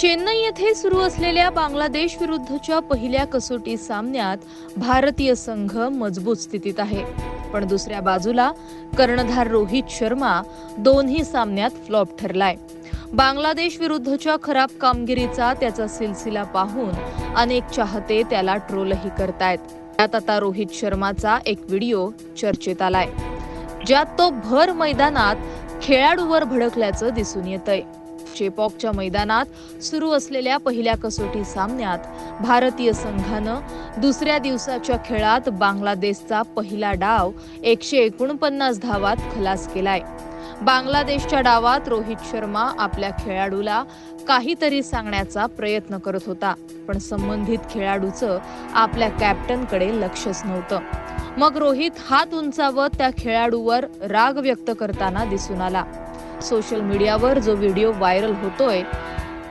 चेन्नई येथे सुरू असलेल्या बांगलादेश विरुद्धच्या पहिल्या कसोटी सामन्यात भारतीय संघ मजबूत स्थितीत आहे. पण दुसऱ्या बाजूला कर्णधार रोहित शर्मा दोन्ही सामन्यात फ्लॉप ठरलाय. बांगलादेश विरुद्धच्या खराब कामगिरीचा त्याचा सिलसिला पाहून अनेक चाहते त्याला ट्रोलही करतायत. त्यात आता रोहित शर्माचा एक व्हिडिओ चर्चेत आलाय. ज्यात तो भर मैदानात खेळाडूवर भडकल्याचं दिसून येतंय. चेपॉकच्या मैदानात सुरू असलेल्या पहिल्या कसोटी सामन्यात भारतीय संघानं दुसऱ्या दिवसाच्या खेळात बांगलादेशचा पहिला डाव एकशे एकोणपन्नास धावात खलास केलाय. बांगलादेशच्या डावात रोहित शर्मा आपल्या खेळाडूला काहीतरी सांगण्याचा प्रयत्न करत होता पण संबंधित खेळाडूचं आपल्या कॅप्टनकडे लक्षच नव्हतं. मग रोहित हात उंचावत त्या खेळाडूवर राग व्यक्त करताना दिसून आला. सोशल मीडियावर जो व्हिडिओ व्हायरल होतोय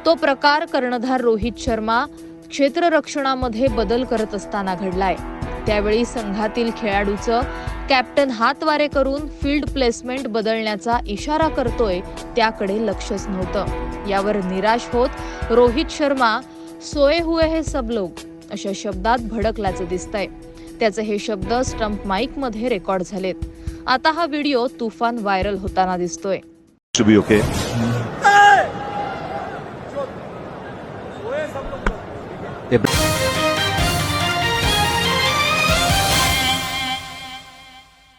तो प्रकार कर्णधार रोहित शर्मा क्षेत्ररक्षणामध्ये बदल करत असताना घडलाय. त्यावेळी संघातील खेळाडूचं कॅप्टन हातवारे करून फील्ड प्लेसमेंट बदलण्याचा इशारा करतोय त्याकडे लक्षच नव्हतं. यावर निराश होत रोहित शर्मा सोये हुए हे सब लोग अशा शब्दात भडकल्याचं दिसतंय. त्याचे हे शब्द स्टंप माईकमध्ये रेकॉर्ड झालेत. आता हा व्हिडिओ तुफान व्हायरल होताना दिसतोय. should be okay. Hey!